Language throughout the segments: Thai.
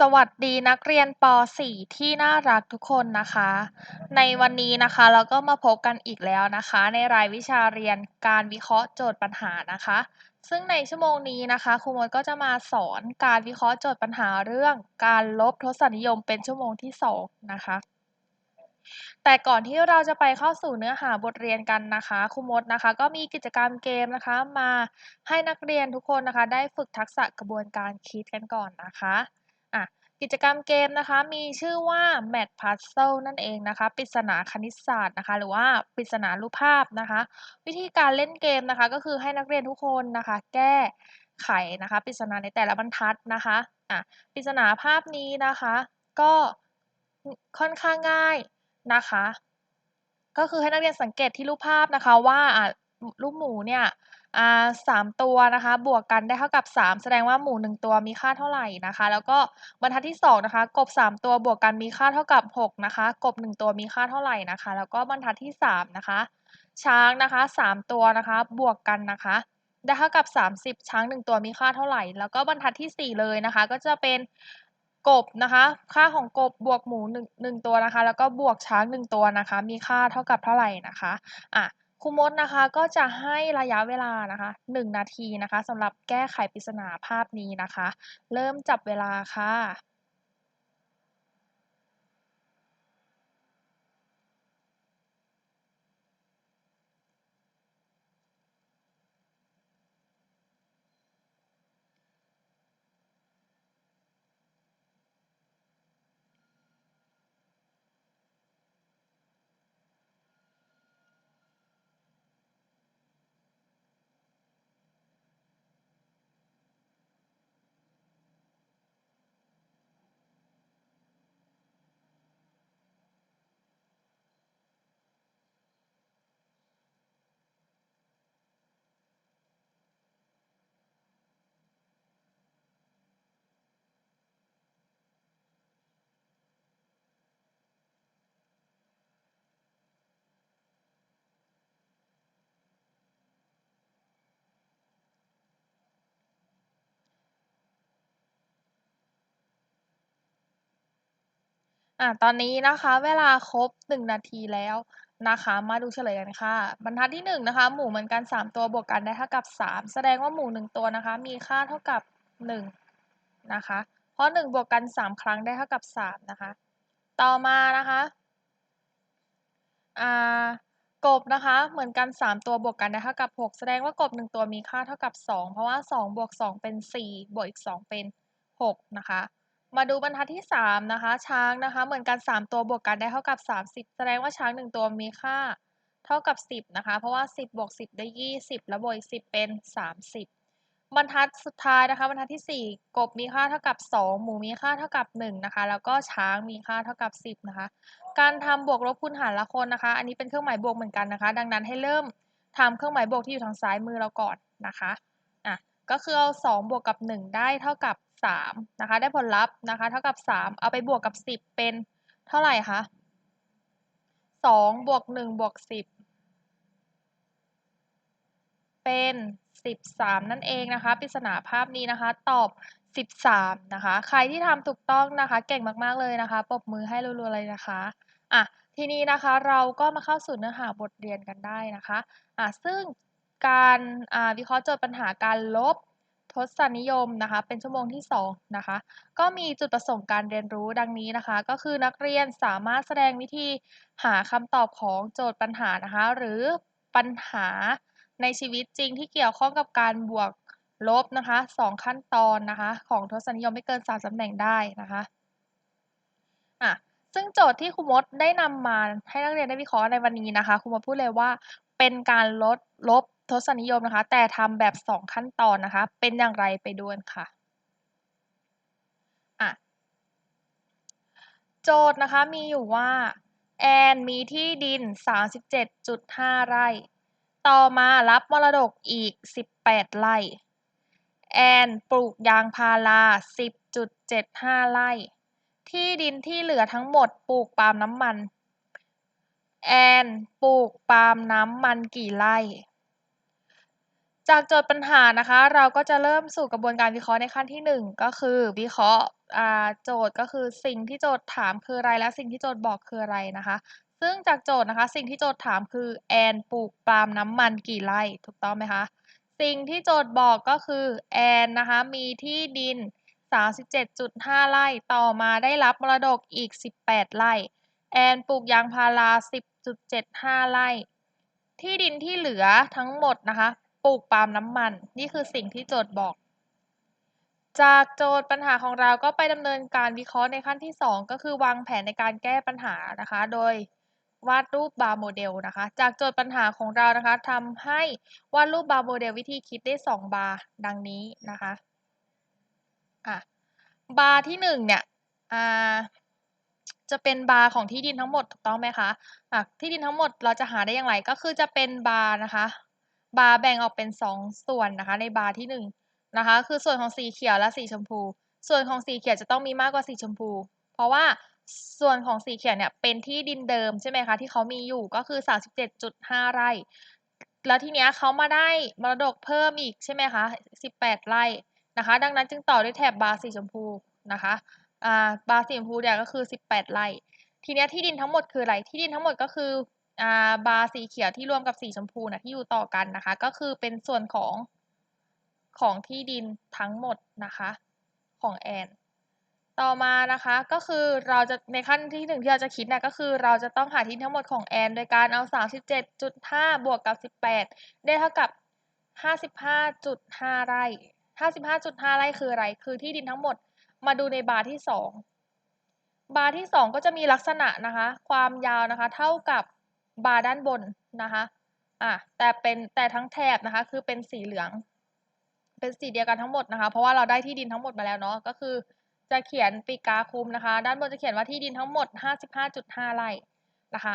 สวัสดีนักเรียนป .4 ที่น่ารักทุกคนนะคะ ในวันนี้นะคะเราก็มาพบกันอีกแล้วนะคะ ในรายวิชาเรียนการวิเคราะห์โจทย์ปัญหานะคะ ซึ่งในชั่วโมงนี้นะคะครูมดก็จะมาสอนการวิเคราะห์โจทย์ปัญหาเรื่องการลบทศนิยมเป็นชั่วโมงที่2นะคะแต่ก่อนที่เราจะไปเข้าสู่เนื้อหาบทเรียนกันนะคะครูมดนะคะ ก็มีกิจกรรมเกมนะคะ มาให้นักเรียนทุกคนนะคะ ได้ฝึกทักษะกระบวนการคิดกันก่อนนะคะ อะกิจกรรมเกมนะคะมีชื่อว่า Math Puzzle นั่นเองนะคะปริศนาคณิตศาสตร์นะคะ หรือว่าปริศนารูปภาพนะคะ วิธีการเล่นเกมนะคะ ก็คือให้นักเรียนทุกคนนะคะ แก้ไขนะคะปริศนาในแต่ละบรรทัดนะคะอะปริศนาภาพนี้นะคะ ก็ค่อนข้างง่ายนะคะ ก็คือให้นักเรียนสังเกตที่รูปภาพนะคะว่ารูปหมูเนี่ย อ่าสามตัวนะคะ บวกกันได้เท่ากับ 3 แสดงว่าหมู 1 ตัวมีค่าเท่าไหร่นะคะ แล้วก็บรรทัดที่ 2 นะคะ กบ 3 ตัวบวกกันมีค่าเท่ากับ 6 นะคะ กบ 1 ตัวมีค่าเท่าไหร่นะคะ แล้วก็บรรทัดที่ 3 นะคะ ช้างนะคะ 3 ตัวนะคะ บวกกันนะคะ ได้เท่ากับ 30 ช้าง 1 ตัวมีค่าเท่าไหร่ แล้วก็บรรทัดที่ 4 เลยนะคะ ก็จะเป็นกบนะคะ ค่าของกบบวกหมู1 1ตัวนะคะ แล้วก็บวกช้าง 1 ตัวนะคะ มีค่าเท่ากับเท่าไหร่นะคะ อะ ครูมดนะคะก็จะให้ระยะเวลานะคะ 1 นาทีนะคะสำหรับแก้ไขปริศนาภาพนี้นะคะ เริ่มจับเวลาค่ะ อะตอนนี้นะคะ เวลาครบ 1 นาทีแล้วนะคะ มาดูเฉลยกันค่ะ บรรทัดที่ 1 นะคะ หมู่เหมือนกัน 3 ตัวบวกกันได้เท่ากับ 3 แสดงว่าหมู่ 1 ตัวนะคะ มีค่าเท่ากับ 1 นะคะ เพราะ 1 บวกกัน 3 ครั้งได้เท่ากับ 3 นะคะ ต่อมานะคะอ่ากบนะคะ เหมือนกัน 3 ตัวบวกกันได้เท่ากับ 6 แสดงว่ากบ 1 ตัวมีค่าเท่ากับ 2 เพราะว่า 2 บวก 2 เป็น 4 บวกอีก 2 เป็น 6 นะคะ มาดูบรรทัดที่ 3 นะคะ ช้างนะคะ เหมือนกัน 3 ตัวบวกกันได้เท่ากับ 30 แสดงว่าช้าง 1 ตัวมีค่าเท่ากับ 10 นะคะ เพราะว่า 10บวก10 ได้ 20 แล้วบวกอีก10 เป็น 30 บรรทัดสุดท้ายนะคะ บรรทัดที่ 4 กบมีค่าเท่ากับ 2 หมูมีค่าเท่ากับ 1 นะคะ แล้วก็ช้างมีค่าเท่ากับ 10 นะคะ การทำบวกลบคูณหารละคนนะคะ อันนี้เป็นเครื่องหมายบวกเหมือนกันนะคะ ดังนั้นให้เริ่มทำเครื่องหมายบวกที่อยู่ทางซ้ายมือเราก่อนนะคะ อะ ก็คือเอา2บวกกับ 1 ได้เท่ากับ3นะคะ ได้ผลลัพธ์นะคะเท่ากับ 3 เอาไปบวกกับ 10 เป็นเท่าไหร่คะ2บวก1บวก10 เป็น 13 นั่นเองนะคะปริศนาภาพนี้นะคะ ตอบ 13 นะคะ ใครที่ทำถูกต้องนะคะ เก่งมากๆเลยนะคะปรบมือให้รัวๆเลยนะคะอะทีนี้นะคะเราก็มาเข้าสู่เนื้อหาบทเรียนกันได้นะคะอะซึ่ง การวิเคราะห์โจทย์ปัญหาการลบทศนิยมนะคะ เป็นชั่วโมงที่2นะคะ ก็มีจุดประสงค์การเรียนรู้ดังนี้นะคะ ก็คือนักเรียนสามารถแสดงวิธีหาคำตอบของโจทย์ปัญหานะคะ หรือปัญหาในชีวิตจริงที่เกี่ยวข้องกับการบวกลบนะคะสองขั้นตอนนะคะ ของทศนิยมไม่เกินสามตำแหน่งได้นะคะอะซึ่งโจทย์ที่ครูมดได้นำมาให้นักเรียนได้วิเคราะห์ในวันนี้นะคะครูมดพูดเลยว่าเป็นการลดลบ ทศนิยมนะคะ แต่ทำแบบสองขั้นตอนนะคะ เป็นอย่างไรไปดูกันค่ะอะ โจทย์นะคะมีอยู่ว่า แอนมีที่ดิน 37.5 ไร่ ต่อมารับมรดกอีก 18 ไร่ แอนปลูกยางพารา 10.75 ไร่ ที่ดินที่เหลือทั้งหมดปลูกปาล์มน้ำมัน แอนปลูกปาล์มน้ำมันกี่ไร่ จากโจทย์ปัญหานะคะ เราก็จะเริ่มสู่กระบวนการวิเคราะห์ในขั้นที่หนึ่งก็คือวิเคราะห์โจทย์ก็คือสิ่งที่โจทย์ถามคืออะไรและสิ่งที่โจทย์บอกคืออะไรนะคะ ซึ่งจากโจทย์นะคะ สิ่งที่โจทย์ถามคือแอนปลูกปาล์มน้ำมันกี่ไร่ถูกต้องไหมคะสิ่งที่โจทย์บอกก็คือแอนนะคะมีที่ดิน 37.5 ไร่ต่อมาได้รับมรดกอีก 18 ไร่แอนปลูกยางพารา 10.75 ไร่ ที่ดินที่เหลือทั้งหมดนะคะ ปลูกปาล์มน้ำมัน นี่คือสิ่งที่โจทย์บอก จากโจทย์ปัญหาของเราก็ไปดำเนินการวิเคราะห์ในขั้นที่ 2 ก็คือวางแผนในการแก้ปัญหานะคะ โดยวาดรูปบาร์โมเดลนะคะ จากโจทย์ปัญหาของเรานะคะทำให้วาดรูปบาร์โมเดลวิธีคิดได้ 2 บาร์ดังนี้นะคะอะบาร์ที่1เนี่ยอ่าจะเป็นบาร์ของที่ดินทั้งหมดถูกต้องไหมคะอะที่ดินทั้งหมดเราจะหาได้อย่างไรก็คือจะเป็นบาร์นะคะ บาร์แบ่งออกเป็น 2 ส่วนนะคะ ในบาร์ที่1นะคะ คือส่วนของสีเขียวและสีชมพู ส่วนของสีเขียวจะต้องมีมากกว่าสีชมพู เพราะว่าส่วนของสีเขียวเนี่ยเป็นที่ดินเดิมใช่ไหมคะที่เขามีอยู่ก็คือ 37.5 ไร่ แล้วทีเนี้ยเขามาได้มรดกเพิ่มอีกใช่ไหมคะ 18 ไร่นะคะ ดังนั้นจึงต่อด้วยแถบบาร์สีชมพูนะคะอ่าบาร์สีชมพูเนี่ยก็คือ 18 ไร่ ทีเนี้ยที่ดินทั้งหมดคืออะไรที่ดินทั้งหมดก็คือ บาร์สีเขียวที่รวมกับสีชมพูนะที่อยู่ต่อกันนะคะ ก็คือเป็นส่วนของของที่ดินทั้งหมดนะคะของแอนต่อมานะคะก็คือเราจะในขั้นที่หนึ่งที่เราจะคิดนี่ยก็คือเราจะต้องหาที่ทั้งหมดของแอนโดยการเอา 37.5 บวกกับ 18 ได้เท่ากับ 55.5 ไร่ 55.5 ไร่คืออะไร คือที่ดินทั้งหมดมาดูในบาร์ที่ 2 บาร์ที่ 2 ก็จะมีลักษณะนะคะ ความยาวนะคะ เท่ากับ บาร์ด้านบนนะคะอะแต่เป็นแต่ทั้งแถบนะคะ คือเป็นสีเหลือง เป็นสีเดียวกันทั้งหมดนะคะ เพราะว่าเราได้ที่ดินทั้งหมดมาแล้วเนาะก็คือจะเขียนปีกาคุมนะคะ ด้านบนจะเขียนว่าที่ดินทั้งหมด 55.5 ไร่นะคะ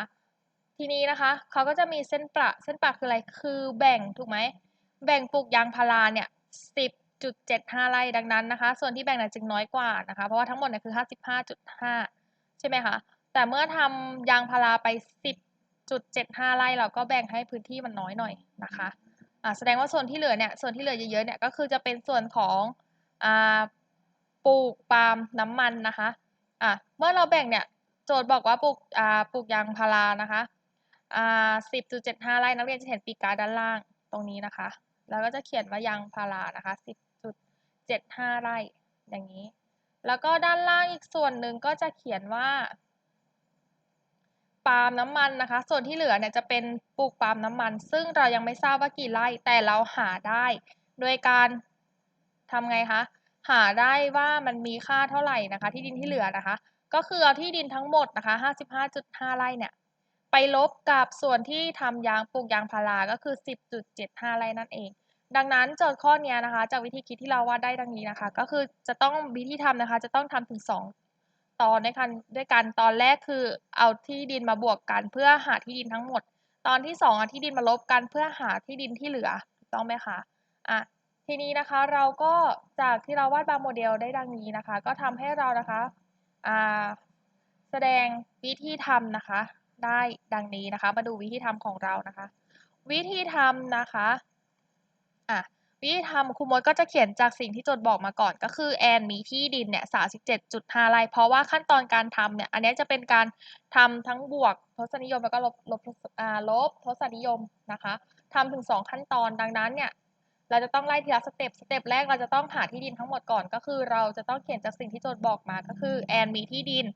ทีนี้นะคะเขาก็จะมีเส้นประเส้นประคืออะไรคือแบ่งถูกไหมแบ่งปลูกยางพาราเนี่ย 10.75 ไร่ดังนั้นนะคะ ส่วนที่แบ่งเนี่ยจึงน้อยกว่านะคะ เพราะว่าทั้งหมดเนี่ยคือ 55.5 ใช่ไหมคะแต่เมื่อทำยางพาราไป 10.75 ไร่เราก็แบ่งให้พื้นที่มันน้อยหน่อยนะคะอ่าแสดงว่าส่วนที่เหลือเนี่ยส่วนที่เหลือเยอะๆเนี่ยก็คือจะเป็นส่วนของอ่าปลูกปาล์มน้ำมันนะคะอะเมื่อเราแบ่งเนี่ยโจทย์บอกว่าปลูกอ่าปลูกยางพารานะคะอ่า10.75 ไร่นักเรียนจะเห็นปีกาด้านล่างตรงนี้นะคะ แล้วก็จะเขียนว่ายางพารานะคะ10.75 ไร่อย่างนี้ แล้วก็ด้านล่างอีกส่วนหนึ่งก็จะเขียนว่าาล์มน้ำมันนะคะ ส่วนที่เหลือเนี่ยจะเป็นปลูกปาล์มน้ำมัน ซึ่งเรายังไม่ทราบว่ากี่ไร่แต่เราหาได้ โดยการทำไงคะหาได้ว่ามันมีค่าเท่าไหร่นะคะ ที่ดินที่เหลือนะคะ ก็คือเอาที่ดินทั้งหมดนะคะ55.5 ไร่เนี่ยไปลบกับส่วนที่ทำยางปลูกยางพาราก็คือ 10.75 ไร่นั่นเอง ดังนั้นโจทย์ข้อนี้นะคะ จากวิธีคิดที่เราวาดได้ดังนี้นะคะ ก็คือจะต้องวิธีทำนะคะ จะต้องทำถึง 2 ตอนด้วยกันด้วยกันตอนแรกคือเอาที่ดินมาบวกกัน เพื่อหาที่ดินทั้งหมด ตอนที่ 2 เอาที่ดินมาลบกันเพื่อหาที่ดินที่เหลือถูกต้องไหมคะอะทีนี้นะคะเราก็จากที่เราวาดบางโมเดลได้ดังนี้นะคะ ก็ทำให้เรานะคะอ่าแสดงวิธีทำนะคะ ได้ดังนี้นะคะ มาดูวิธีทำของเรานะคะ วิธีทำนะคะอะ วิธีทำครูมดก็จะเขียนจากสิ่งที่โจทย์บอกมาก่อน ก็คือแอนมีที่ดินเนี่ย37.5ไร่เพราะว่าขั้นตอนการทำเนี่ย อันนี้จะเป็นการทำทั้งบวกทศนิยมแล้วก็ลบลบอ่าลบทศนิยมนะคะทำถึง2ขั้นตอนดังนั้นเนี่ยเราจะต้องไล่ทีละสเต็ปสเต็ปแรกเราจะต้องหาที่ดินทั้งหมดก่อน ก็คือเราจะต้องเขียนจากสิ่งที่โจทย์บอกมาก็คือแอนมีที่ดิน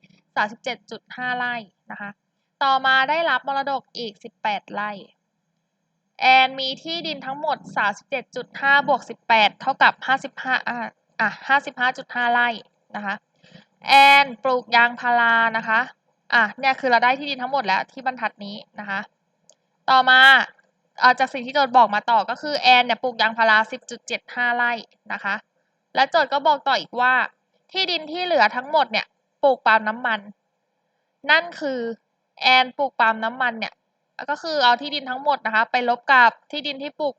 37.5ไร่นะคะ ต่อมาได้รับมรดกอีก18ไร่ แอนมีที่ดินทั้งหมด37.5บวก18เท่ากับ55อะอะ55.5ไร่นะคะแอนปลูกยางพารานะคะอะเนี่ยคือเราได้ที่ดินทั้งหมดแล้วที่บรรทัดนี้นะคะต่อมาอาจากสิ่งที่โจทย์บอกมาต่อก็คือแอนเนี่ยปลูกยางพารา10.75ไร่นะคะ และโจทย์ก็บอกต่ออีกว่า ที่ดินที่เหลือทั้งหมดเนี่ยปลูกปาล์มน้ำมัน นั่นคือแอนปลูกปาล์มน้ำมันเนี่ย ก็คือเอาที่ดินทั้งหมดนะคะ ไปลบกับที่ดินที่ปลูก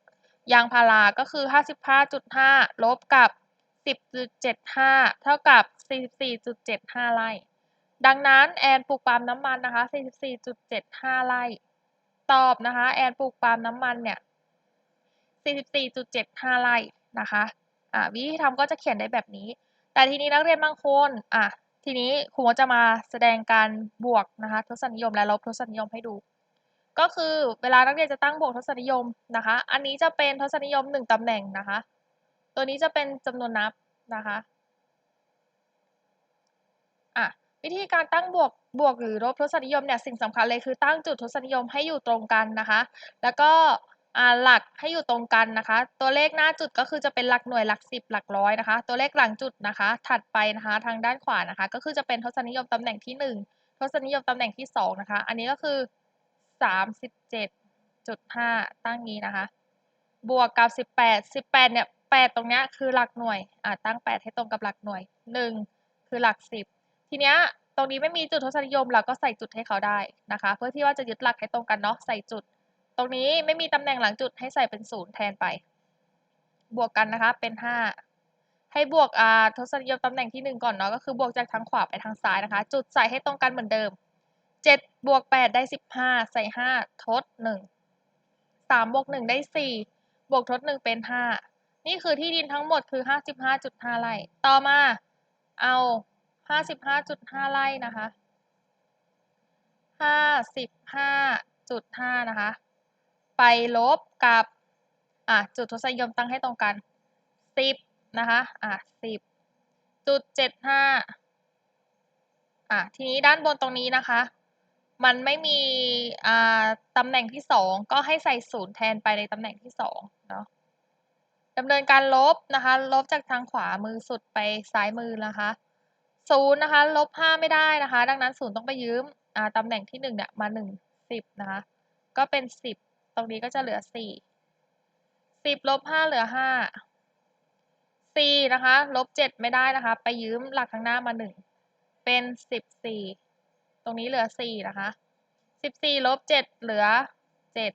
ยางพาราก็คือ 55.5 ลบกับ 10.75 เท่ากับ 44.75 ไร่ ดังนั้นแอนปลูกปาล์มน้ำมันนะคะ 44.75 ไร่ ตอบนะคะแอนปลูกปาล์มน้ำมันเนี่ย 44.75 ไร่นะคะอ่าวิธีทำก็จะเขียนได้แบบนี้ แต่ทีนี้นักเรียนบางคนอะทีนี้ครูจะมาแสดงการบวกนะคะทศนิยมและลบทศนิยมให้ดู ก็คือเวลานักเรียนจะตั้งบวกทศนิยมนะคะ อันนี้จะเป็นทศนิยมหนึ่งตำแหน่งนะคะ ตัวนี้จะเป็นจำนวนนับนะคะอะวิธีการตั้งบวกบวกหรือลบทศนิยมเนี่ยสิ่งสำคัญเลยคือตั้งจุดทศนิยมให้อยู่ตรงกันนะคะ แล้วก็หลักให้อยู่ตรงกันนะคะ ตัวเลขหน้าจุดก็คือจะเป็นหลักหน่วยหลักสิบหลักร้อยนะคะ ตัวเลขหลังจุดนะคะ ถัดไปนะคะทางด้านขวานะคะ ก็คือจะเป็นทศนิยมตำแหน่งที่หนึ่งทศนิยมตำแหน่งที่สองนะคะ อันนี้ก็คือ สามสิบเจ็ดจุดห้าตั้งนี้นะคะ บวกกับสิบแปดสิบแปดเนี่ยแปดตรงนี้คือหลักหน่วยอ่าตั้งแปดให้ตรงกับหลักหน่วยหนึ่งคือหลักสิบทีเนี้ยตรงนี้ไม่มีจุดทศนิยมเราก็ใส่จุดให้เขาได้นะคะ เพื่อที่ว่าจะยึดหลักให้ตรงกันเนาะใส่จุด ตรงนี้ไม่มีตำแหน่งหลังจุดให้ใส่เป็นศูนย์แทนไป บวกกันนะคะเป็นห้าให้บวกอ่าทศนิยมตำแหน่งที่หนึ่งก่อนเนาะก็คือบวกจากทางขวาไปทางซ้ายนะคะ จุดใส่ให้ตรงกันเหมือนเดิม เจ็ดบวกแปดได้สิบห้าใส่ห้าทดหนึ่งสามบวกหนึ่งได้สี่บวกทดหนึ่งเป็นห้านี่คือที่ดินทั้งหมดคือห้าสิบห้าจุดห้าไร่ ต่อมาเอาห้าสิบห้าจุดห้าไร่นะคะห้าสิบห้าจุดห้านะคะ ไปลบกับอะจุดทศนิยมตั้งให้ตรงกันสิบนะคะอะสิบจุดเจ็ดห้าอะทีนี้ด้านบนตรงนี้นะคะ มันไม่มี อ่า ตำแหน่งที่สองก็ให้ใส่ศูนย์แทนไปในตำแหน่งที่สองเนาะดำเนินการลบนะคะ ลบจากทางขวามือสุดไปซ้ายมือนะคะศูนย์นะคะ ลบห้าไม่ได้นะคะ ดังนั้นศูนย์ต้องไปยืม อ่า ตำแหน่งที่หนึ่งเนี่ยมาหนึ่งสิบนะคะ ก็เป็นสิบตรงนี้ก็จะเหลือสี่สิบลบห้าเหลือห้าสี่นะคะ ลบเจ็ดไม่ได้นะคะ ไปยืมหลักข้างหน้ามาหนึ่งเป็นสิบสี่ ตรงนี้เหลือสี่นะคะสิบสี่ลบเจ็ดเหลือเจ็ด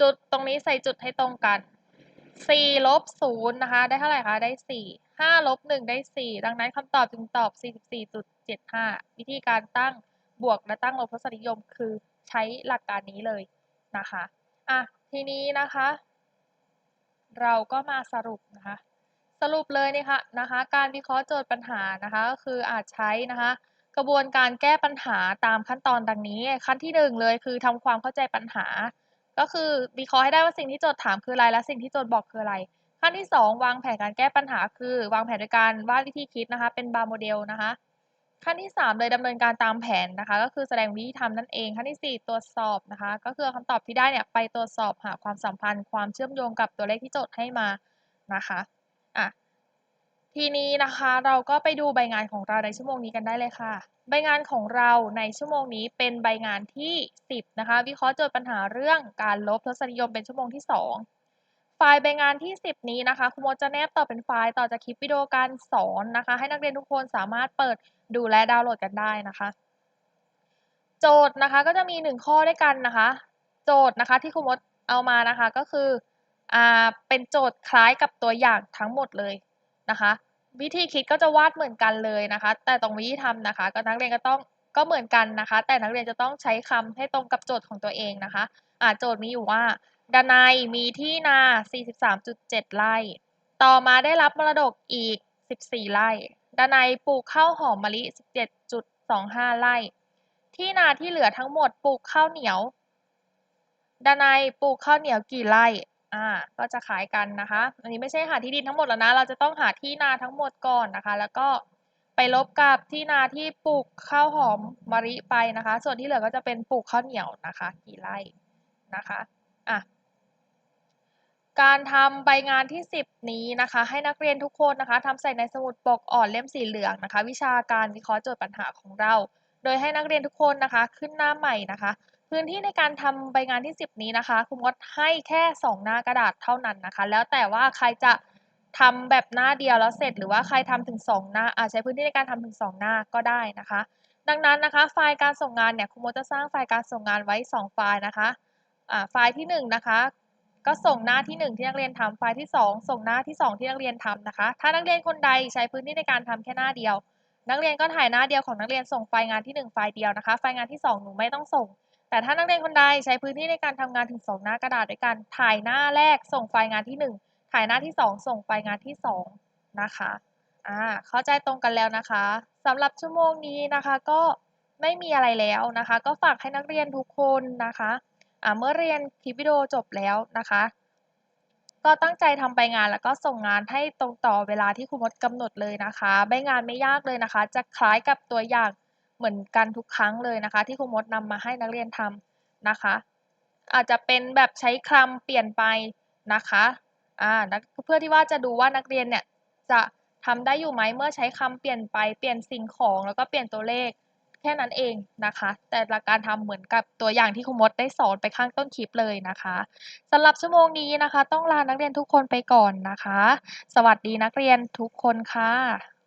จุดตรงนี้ใส่จุดให้ตรงกันสี่ลบศูนย์นะคะ ได้เท่าไหร่คะ ได้สี่ห้าลบหนึ่งได้สี่ดังนั้นคำตอบจึงตอบสี่สิบสี่จุดเจ็ดห้าวิธีการตั้งบวกและตั้งลบทศนิยมคือใช้หลักการนี้เลยนะคะอะทีนี้นะคะ เราก็มาสรุปนะคะ สรุปเลยนะคะนะคะ การวิเคราะห์โจทย์ปัญหานะคะก็คืออาจใช้นะคะ กระบวนการแก้ปัญหาตามขั้นตอนดังนี้ ขั้นที่หนึ่งเลยคือทำความเข้าใจปัญหา ก็คือวิเคราะห์ให้ได้ว่าสิ่งที่โจทย์ถามคืออะไรและสิ่งที่โจทย์บอกคืออะไร ขั้นที่สองวางแผนการแก้ปัญหา คือ วางแผนโดยการวาดวิธีคิดนะคะ เป็นบาร์โมเดลนะคะ ขั้นที่ 3 เลยดำเนินการตามแผนนะคะ ก็คือแสดงวิธีทำนั่นเอง ขั้นที่ 4 ตรวจสอบนะคะ ก็คือคำตอบที่ได้เนี่ยไปตรวจสอบหาความสัมพันธ์ ความเชื่อมโยงกับตัวเลขที่โจทย์ให้มานะคะ ทีนี้นะคะเราก็ไปดูใบงานของเราในชั่วโมงนี้กันได้เลยค่ะ ใบงานของเราในชั่วโมงนี้เป็นใบงานที่ 10 นะคะ วิเคราะห์โจทย์ปัญหาเรื่องการลบทศนิยมเป็นชั่วโมงที่ 2ไฟล์ใบงานที่ 10 นี้นะคะครูโมจะแนบต่อเป็นไฟล์ต่อจากคลิปวิดีโอการสอนนะคะ ให้นักเรียนทุกคนสามารถเปิดดูและดาวน์โหลดกันได้นะคะ โจทย์นะคะก็จะมี 1 ข้อด้วยกันนะคะ โจทย์นะคะที่ครูมดเอามานะคะก็คืออ่าเป็นโจทย์คล้ายกับตัวอย่างทั้งหมดเลย นะคะ วิธีคิดก็จะวาดเหมือนกันเลยนะคะ แต่ตรงวิธีทำนะคะ ก็นักเรียนก็ต้องก็เหมือนกันนะคะ แต่นักเรียนจะต้องใช้คำให้ตรงกับโจทย์ของตัวเองนะคะอ่าโจทย์มีอยู่ว่าดานายมีที่นา 43.7 ไร่ ต่อมาได้รับมรดกอีก 14 ไร่ดานายปลูกข้าวหอมมะลิ 17.25 ไร่ ที่นาที่เหลือทั้งหมดปลูกข้าวเหนียวดานายปลูกข้าวเหนียวกี่ไร่ อ่าก็จะขายกันนะคะ อันนี้ไม่ใช่หาที่ดินทั้งหมดแล้วนะ เราจะต้องหาที่นาทั้งหมดก่อนนะคะ แล้วก็ไปลบกับที่นาที่ปลูกข้าวหอมมะลิไปนะคะ ส่วนที่เหลือก็จะเป็นปลูกข้าวเหนียวนะคะ กี่ไร่นะคะอะการทำใบงานที่ 10 นี้นะคะ ให้นักเรียนทุกคนนะคะทำใส่ในสมุดปกอ่อนเล่มสีเหลืองนะคะ วิชาการวิเคราะห์โจทย์ปัญหาของเรา โดยให้นักเรียนทุกคนนะคะ ขึ้นหน้าใหม่นะคะ พื้นที่ในการทำใบงานที่ 10 นี้นะคะคุณมดให้แค่ 2 หน้ากระดาษเท่านั้นนะคะ แล้วแต่ว่าใครจะทำแบบหน้าเดียวแล้วเสร็จ หรือว่าใครทำถึง 2 หน้าอาจใช้พื้นที่ในการทำถึง 2 หน้าก็ได้นะคะ ดังนั้นนะคะไฟล์การส่งงานเนี่ยคุณมดจะสร้างไฟล์การส่งงานไว้ 2 ไฟล์นะคะไฟล์ที่1นะคะก็ส่งหน้าที่ 1 ที่นักเรียนทำไฟล์ที่ 2 ส่งหน้าที่ 2 ที่นักเรียนทำนะคะ ถ้านักเรียนคนใดใช้พื้นที่ในการทำแค่หน้าเดียว นักเรียนก็ถ่ายหน้าเดียวของนักเรียนส่งไฟล์งานที่ 1 ไฟล์เดียวนะคะ ไฟล์งานที่ 2 หนูไม่ต้องส่ง แต่ถ้านักเรียนคนใดใช้พื้นที่ในการทำงานถึง 2 หน้ากระดาษด้วยกัน ถ่ายหน้าแรกส่งไฟล์งานที่ 1 ถ่ายหน้าที่ 2 ส่งไฟล์งานที่ 2 นะคะ อ่า เข้าใจตรงกันแล้วนะคะสำหรับชั่วโมงนี้นะคะก็ไม่มีอะไรแล้วนะคะ ก็ฝากให้นักเรียนทุกคนนะคะ อ่า เมื่อเรียนคลิปวิดีโอจบแล้วนะคะ ก็ตั้งใจทำใบงานแล้วก็ส่งงานให้ตรงต่อเวลาที่ครูมดกำหนดเลยนะคะ ใบงานไม่ยากเลยนะคะ จะคล้ายกับตัวอย่าง เหมือนกันทุกครั้งเลยนะคะ ที่ครูมดนำมาให้นักเรียนทำนะคะ อาจจะเป็นแบบใช้คำเปลี่ยนไปนะคะอ่าเพื่อที่ว่าจะดูว่านักเรียนเนี่ยจะทำได้อยู่ไหมเมื่อใช้คำเปลี่ยนไปเปลี่ยนสิ่งของแล้วก็เปลี่ยนตัวเลขแค่นั้นเองนะคะ แต่ละการทำเหมือนกับตัวอย่างที่ครูมดได้สอนไปข้างต้นคลิปเลยนะคะสำหรับชั่วโมงนี้นะคะ ต้องลานักเรียนทุกคนไปก่อนนะคะ สวัสดีนักเรียนทุกคนค่ะ